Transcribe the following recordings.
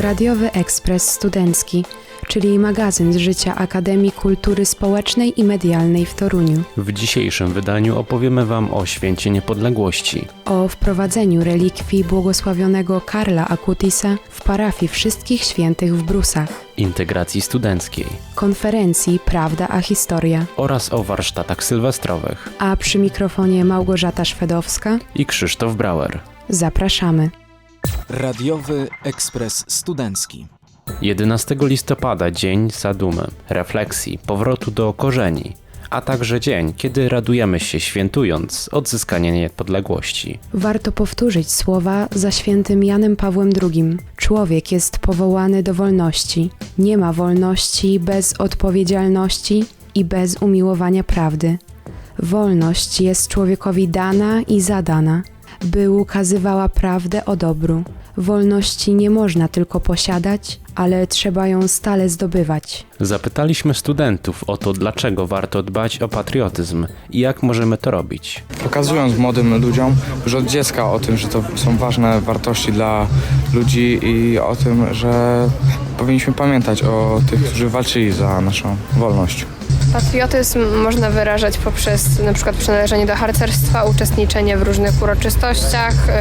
Radiowy Ekspres Studencki, czyli magazyn z życia Akademii Kultury Społecznej i Medialnej w Toruniu. W dzisiejszym wydaniu opowiemy Wam o Święcie Niepodległości. O wprowadzeniu relikwii błogosławionego Karla Akutisa w parafii Wszystkich Świętych w Brusach, integracji studenckiej konferencji Prawda a Historia, oraz o warsztatach sylwestrowych a przy mikrofonie Małgorzata Szwedowska i Krzysztof Brauer. zapraszamy. Radiowy Ekspres Studencki. 11 listopada dzień zadumy, refleksji, powrotu do korzeni, a także dzień, kiedy radujemy się świętując odzyskanie niepodległości. Warto powtórzyć słowa za świętym Janem Pawłem II. Człowiek jest powołany do wolności. Nie ma wolności bez odpowiedzialności i bez umiłowania prawdy. Wolność jest człowiekowi dana i zadana, by ukazywała prawdę o dobru. Wolności nie można tylko posiadać, ale trzeba ją stale zdobywać. Zapytaliśmy studentów o to, dlaczego warto dbać o patriotyzm i jak możemy to robić. Pokazując młodym ludziom już od dziecka o tym, że to są ważne wartości dla ludzi i o tym, że powinniśmy pamiętać o tych, którzy walczyli za naszą wolność. Patriotyzm można wyrażać poprzez na przykład przynależenie do harcerstwa, uczestniczenie w różnych uroczystościach, y,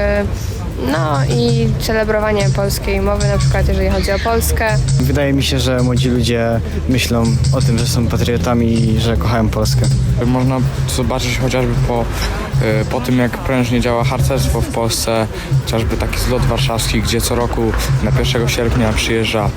no i celebrowanie polskiej mowy, na przykład jeżeli chodzi o Polskę. Wydaje mi się, że młodzi ludzie myślą o tym, że są patriotami i że kochają Polskę. Można zobaczyć chociażby po, y, po tym, jak prężnie działa harcerstwo w Polsce, chociażby taki zlot warszawski, gdzie co roku na 1 sierpnia przyjeżdża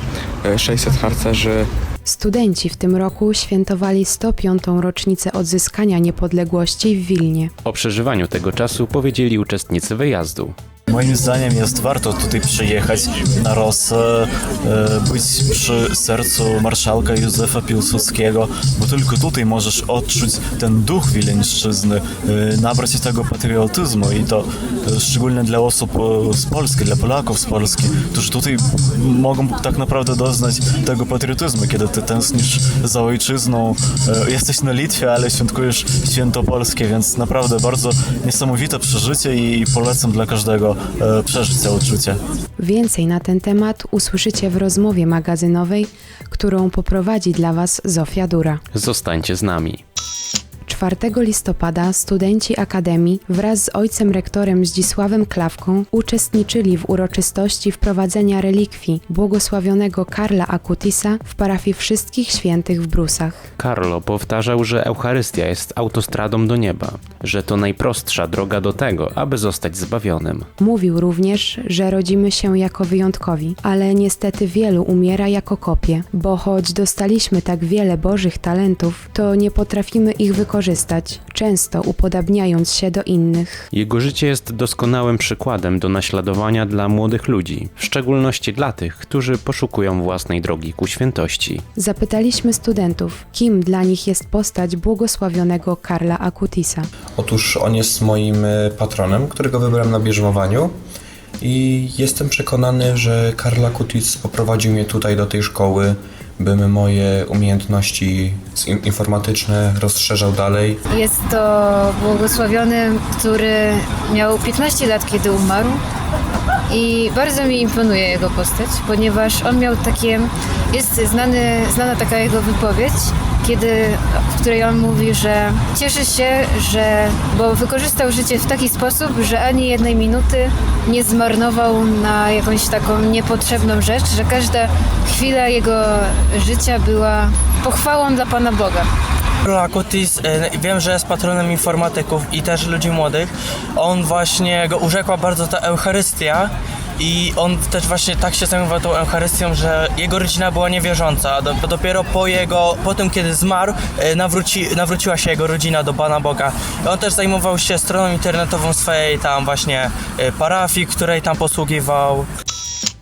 y, 600 harcerzy Studenci w tym roku świętowali 105. rocznicę odzyskania niepodległości w Wilnie. O przeżywaniu tego czasu powiedzieli uczestnicy wyjazdu. Moim zdaniem jest warto tutaj przyjechać na Rosę, e, być przy sercu marszałka Józefa Piłsudskiego, bo tylko tutaj możesz odczuć ten duch wileńszczyzny, e, nabrać tego patriotyzmu i to e, szczególnie dla osób e, z Polski, dla Polaków z Polski, którzy tutaj mogą tak naprawdę doznać tego patriotyzmu, kiedy ty tęsknisz za ojczyzną, e, jesteś na Litwie, ale świętujesz święto polskie, więc naprawdę bardzo niesamowite przeżycie i polecam dla każdego e, przeżyć to uczucie. Więcej na ten temat usłyszycie w rozmowie magazynowej, którą poprowadzi dla Was Zofia Dura. Zostańcie z nami. 4 listopada studenci Akademii wraz z ojcem rektorem Zdzisławem Klawką uczestniczyli w uroczystości wprowadzenia relikwii błogosławionego Karla Akutisa w parafii Wszystkich Świętych w Brusach. Carlo powtarzał, że Eucharystia jest autostradą do nieba, że to najprostsza droga do tego, aby zostać zbawionym. Mówił również, że rodzimy się jako wyjątkowi, ale niestety wielu umiera jako kopie, bo choć dostaliśmy tak wiele bożych talentów, to nie potrafimy ich wykorzystać, często upodabniając się do innych. Jego życie jest doskonałym przykładem do naśladowania dla młodych ludzi, w szczególności dla tych, którzy poszukują własnej drogi ku świętości. Zapytaliśmy studentów, kim dla nich jest postać błogosławionego Karla Akutisa. Otóż on jest moim e, patronem, którego wybrałem na bierzmowaniu i jestem przekonany, że Karla Kutic poprowadził mnie tutaj do tej szkoły, bym moje umiejętności informatyczne rozszerzał dalej. Jest to błogosławiony, który miał 15 lat, kiedy umarł. I bardzo mi imponuje jego postać, ponieważ on miał takie. Jest znany, znana taka jego wypowiedź, kiedy, w której on mówi, że cieszy się, że. bo wykorzystał życie w taki sposób, że ani jednej minuty nie zmarnował na jakąś taką niepotrzebną rzecz, że każda chwila jego życia była pochwałą dla Pana Boga. Lakutis, e, wiem, że jest patronem informatyków i też ludzi młodych. On właśnie go urzekła bardzo ta Eucharystia i on też właśnie tak się zajmował tą Eucharystią, że jego rodzina była niewierząca. Do, dopiero po jego, po tym kiedy zmarł, e, nawróci, nawróciła się jego rodzina do Pana Boga. I on też zajmował się stroną internetową swojej tam właśnie e, parafii, której tam posługiwał.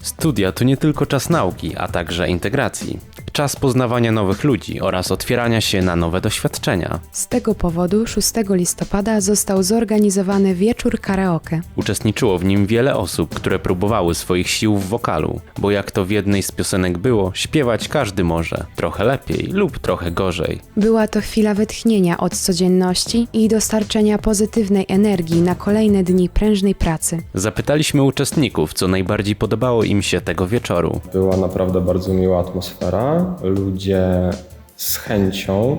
Studia to nie tylko czas nauki, a także integracji. Czas poznawania nowych ludzi oraz otwierania się na nowe doświadczenia. Z tego powodu 6 listopada został zorganizowany wieczór karaoke. Uczestniczyło w nim wiele osób, które próbowały swoich sił w wokalu, bo jak to w jednej z piosenek było, śpiewać każdy może, trochę lepiej lub trochę gorzej. Była to chwila wytchnienia od codzienności i dostarczenia pozytywnej energii na kolejne dni prężnej pracy. Zapytaliśmy uczestników, co najbardziej podobało im się tego wieczoru. Była naprawdę bardzo miła atmosfera. Ludzie z chęcią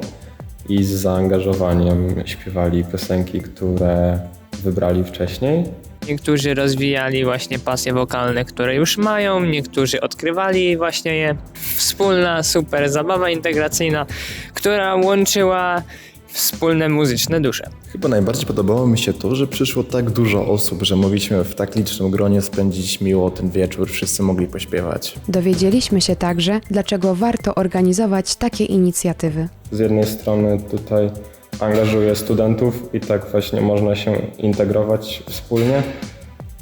i z zaangażowaniem śpiewali piosenki, które wybrali wcześniej. Niektórzy rozwijali właśnie pasje wokalne, które już mają, niektórzy odkrywali właśnie je. Wspólna, super zabawa integracyjna, która łączyła wspólne muzyczne dusze. Chyba najbardziej podobało mi się to, że przyszło tak dużo osób, że mogliśmy w tak licznym gronie spędzić miło ten wieczór, wszyscy mogli pośpiewać. Dowiedzieliśmy się także, dlaczego warto organizować takie inicjatywy. Z jednej strony tutaj angażuje studentów i tak właśnie można się integrować wspólnie.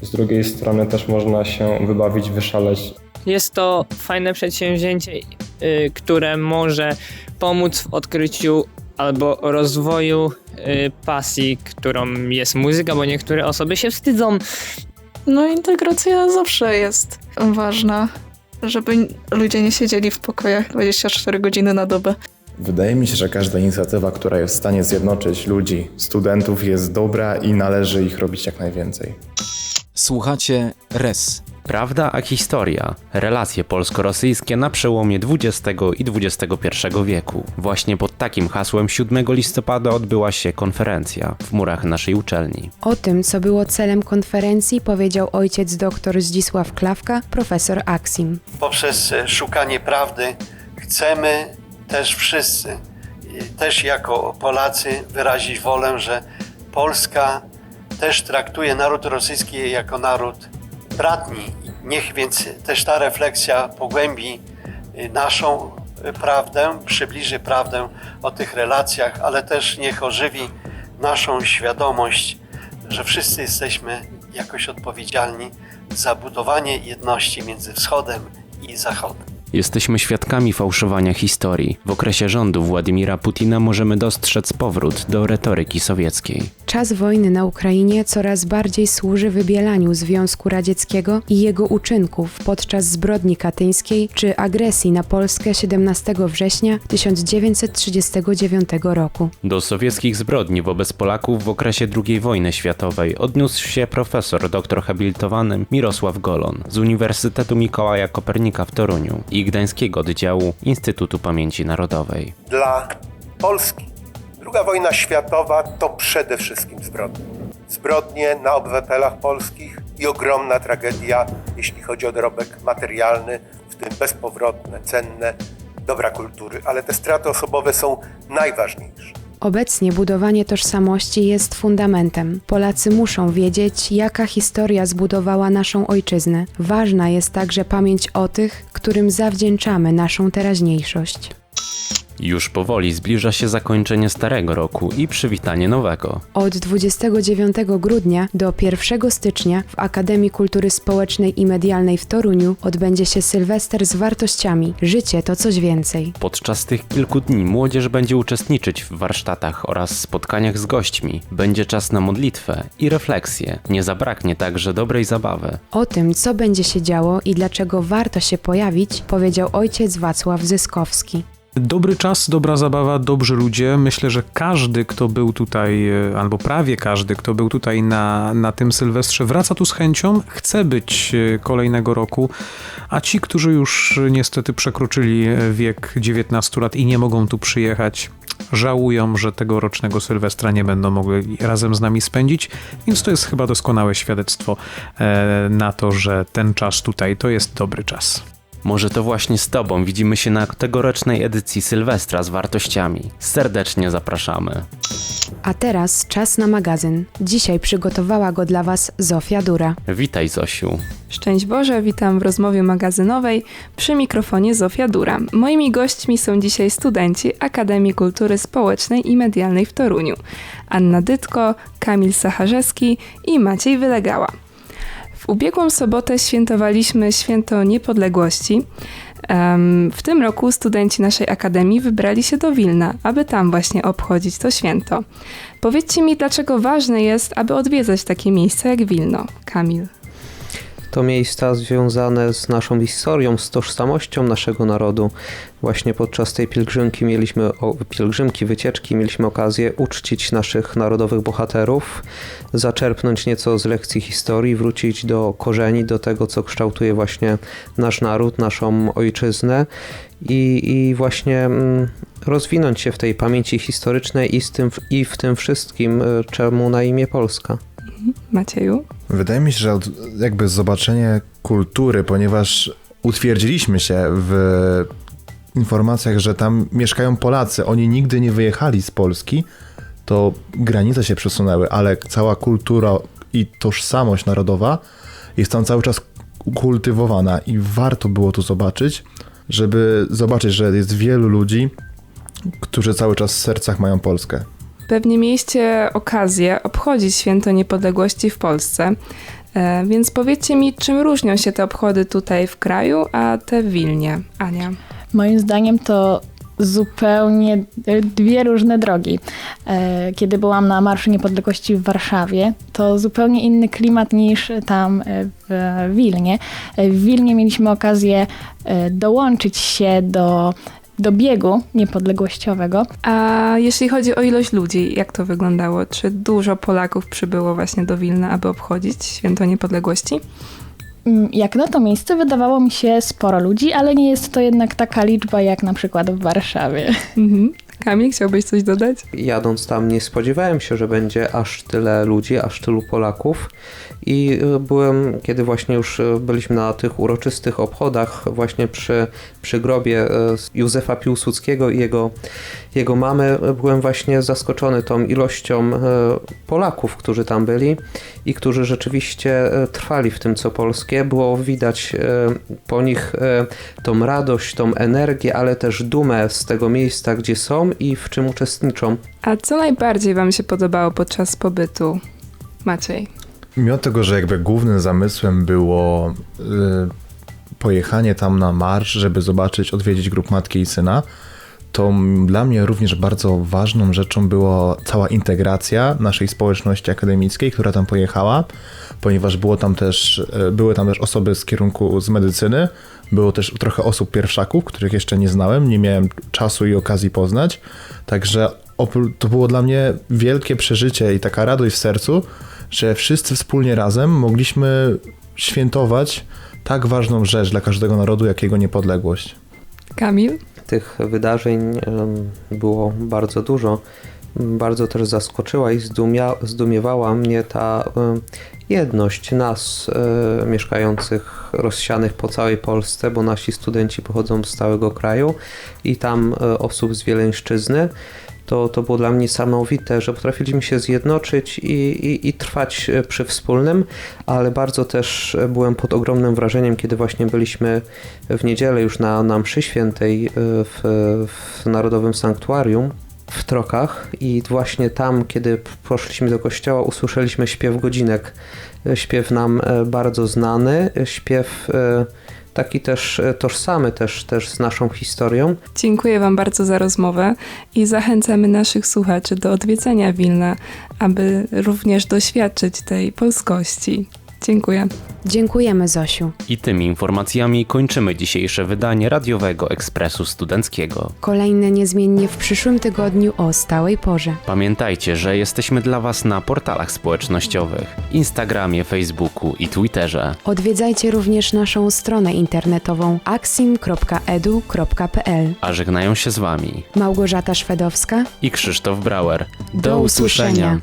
Z drugiej strony też można się wybawić, wyszaleć Jest to fajne przedsięwzięcie, y, które może pomóc w odkryciu albo rozwoju y, pasji, którą jest muzyka, bo niektóre osoby się wstydzą No integracja zawsze jest ważna, żeby ludzie nie siedzieli w pokojach 24 godziny na dobę. Wydaje mi się, że każda inicjatywa, która jest w stanie zjednoczyć ludzi, studentów, jest dobra i należy ich robić jak najwięcej. Słuchacie RES. Prawda a historia. Relacje polsko-rosyjskie na przełomie XX i XXI wieku. Właśnie pod takim hasłem 7 listopada odbyła się konferencja w murach naszej uczelni. O tym, co było celem konferencji, powiedział ojciec dr Zdzisław Klawka, profesor Aksim. Poprzez e, szukanie prawdy chcemy też wszyscy, też jako Polacy, wyrazić wolę, że Polska też traktuje naród rosyjski jako naród bratni. Niech więc też ta refleksja pogłębi y, naszą prawdę, przybliży prawdę o tych relacjach, ale też niech ożywi naszą świadomość, że wszyscy jesteśmy jakoś odpowiedzialni za budowanie jedności między Wschodem i Zachodem. Jesteśmy świadkami fałszowania historii. W okresie rządu Władimira Putina możemy dostrzec powrót do retoryki sowieckiej. Czas wojny na Ukrainie coraz bardziej służy wybielaniu Związku Radzieckiego i jego uczynków podczas zbrodni katyńskiej czy agresji na Polskę 17 września 1939 roku. Do sowieckich zbrodni wobec Polaków w okresie II wojny światowej odniósł się profesor doktor habilitowany Mirosław Golon z Uniwersytetu Mikołaja Kopernika w Toruniu i Gdańskiego Oddziału Instytutu Pamięci Narodowej. Dla Polski druga wojna światowa to przede wszystkim zbrodnie. Zbrodnie na obywatelach polskich i ogromna tragedia, jeśli chodzi o dorobek materialny, w tym bezpowrotne, cenne dobra kultury, ale te straty osobowe są najważniejsze. Obecnie budowanie tożsamości jest fundamentem. Polacy muszą wiedzieć, jaka historia zbudowała naszą ojczyznę. Ważna jest także pamięć o tych, którym zawdzięczamy naszą teraźniejszość. Już powoli zbliża się zakończenie starego roku i przywitanie nowego. Od 29 grudnia do 1 stycznia w Akademii Kultury Społecznej i Medialnej w Toruniu odbędzie się Sylwester z wartościami. Życie to coś więcej. Podczas tych kilku dni młodzież będzie uczestniczyć w warsztatach oraz spotkaniach z gośćmi. Będzie czas na modlitwę i refleksję. Nie zabraknie także dobrej zabawy. O tym, co będzie się działo i dlaczego warto się pojawić, powiedział ojciec Wacław Zyskowski. Dobry czas, dobra zabawa, dobrzy ludzie. Myślę, że każdy, kto był tutaj, e, albo prawie każdy, kto był tutaj na, na tym Sylwestrze, wraca tu z chęcią, chce być e, kolejnego roku, a ci, którzy już niestety przekroczyli e, wiek 19 lat i nie mogą tu przyjechać, żałują, że tegorocznego Sylwestra nie będą mogli razem z nami spędzić, więc to jest chyba doskonałe świadectwo na to, że ten czas tutaj to jest dobry czas. Może to właśnie z Tobą widzimy się na tegorocznej edycji Sylwestra z wartościami. Serdecznie zapraszamy. A teraz czas na magazyn. Dzisiaj przygotowała go dla Was Zofia Dura. Witaj Zosiu. Szczęść Boże, witam w rozmowie magazynowej przy mikrofonie Zofia Dura. Moimi gośćmi są dzisiaj studenci Akademii Kultury Społecznej i Medialnej w Toruniu. Anna Dytko, Kamil Sacharzewski i Maciej Wylegała. W ubiegłą sobotę świętowaliśmy święto niepodległości. W tym roku studenci naszej akademii wybrali się do Wilna, aby tam właśnie obchodzić to święto. Powiedzcie mi, dlaczego ważne jest, aby odwiedzać takie miejsca jak Wilno. Kamil. To miejsca związane z naszą historią, z tożsamością naszego narodu. Właśnie podczas tej pielgrzymki mieliśmy, o, pielgrzymki, wycieczki, mieliśmy okazję uczcić naszych narodowych bohaterów, zaczerpnąć nieco z lekcji historii, wrócić do korzeni, do tego, co kształtuje właśnie nasz naród, naszą ojczyznę i, i właśnie mm, rozwinąć się w tej pamięci historycznej i, z tym, i w tym wszystkim, y, czemu na imię Polska. Macieju? Wydaje mi się, że jakby zobaczenie kultury, ponieważ utwierdziliśmy się w informacjach, że tam mieszkają Polacy, oni nigdy nie wyjechali z Polski, to granice się przesunęły, ale cała kultura i tożsamość narodowa jest tam cały czas kultywowana i warto było to zobaczyć, żeby zobaczyć, że jest wielu ludzi, którzy cały czas w sercach mają Polskę. Pewnie mieliście okazję obchodzić święto niepodległości w Polsce, e, więc powiedzcie mi, czym różnią się te obchody tutaj w kraju, a te w Wilnie. Ania. Moim zdaniem to zupełnie dwie różne drogi. E, Kiedy byłam na Marszu Niepodległości w Warszawie, to zupełnie inny klimat niż tam e, w Wilnie. W Wilnie mieliśmy okazję dołączyć się do, do biegu niepodległościowego. A jeśli chodzi o ilość ludzi, jak to wyglądało? Czy dużo Polaków przybyło właśnie do Wilna, aby obchodzić święto niepodległości? Mm, Jak na to miejsce wydawało mi się sporo ludzi, ale nie jest to jednak taka liczba jak na przykład w Warszawie. Mhm. Kamil, chciałbyś coś dodać? Jadąc tam nie spodziewałem się, że będzie aż tyle ludzi, aż tylu Polaków i y, byłem, kiedy właśnie już y, byliśmy na tych uroczystych obchodach właśnie przy, przy grobie y, Józefa Piłsudskiego i jego, jego mamy, byłem właśnie zaskoczony tą ilością Polaków, którzy tam byli i którzy rzeczywiście trwali w tym, co polskie. Było widać po nich tą radość, tą energię, ale też dumę z tego miejsca, gdzie są i w czym uczestniczą. A co najbardziej Wam się podobało podczas pobytu? Maciej. Mimo tego, że jakby głównym zamysłem było y, pojechanie tam na marsz, żeby zobaczyć, odwiedzić grup matki i syna, to dla mnie również bardzo ważną rzeczą była cała integracja naszej społeczności akademickiej, która tam pojechała, ponieważ było tam też, y, były tam też osoby z kierunku z medycyny, było też trochę osób pierwszaków, których jeszcze nie znałem, nie miałem czasu i okazji poznać, także to było dla mnie wielkie przeżycie i taka radość w sercu, że wszyscy wspólnie razem mogliśmy świętować tak ważną rzecz dla każdego narodu, jak jego niepodległość. Kamil? Tych wydarzeń było bardzo dużo. Bardzo też zaskoczyła i zdumia, zdumiewała mnie ta jedność nas e, mieszkających, rozsianych po całej Polsce, bo nasi studenci pochodzą z całego kraju i tam e, osób z Wieleńszczyzny. To, to było dla mnie niesamowite, że potrafiliśmy się zjednoczyć i, i, i trwać e, przy wspólnym, ale bardzo też e, byłem pod ogromnym wrażeniem, kiedy właśnie byliśmy w niedzielę już na, na mszy świętej e, w, w Narodowym Sanktuarium w Trokach i właśnie tam, kiedy poszliśmy do kościoła, usłyszeliśmy śpiew godzinek. Śpiew nam bardzo znany, śpiew taki też e, tożsamy też, też z naszą historią. Dziękuję Wam bardzo za rozmowę i zachęcamy naszych słuchaczy do odwiedzenia Wilna, aby również doświadczyć tej polskości. Dziękuję. Dziękujemy, Zosiu. I tymi informacjami kończymy dzisiejsze wydanie radiowego Ekspresu Studenckiego. Kolejne niezmiennie w przyszłym tygodniu o stałej porze. Pamiętajcie, że jesteśmy dla Was na portalach społecznościowych, Instagramie, Facebooku i Twitterze. Odwiedzajcie również naszą stronę internetową axim.edu.pl. A żegnają się z Wami Małgorzata Szwedowska. i Krzysztof Brauer. Do usłyszenia.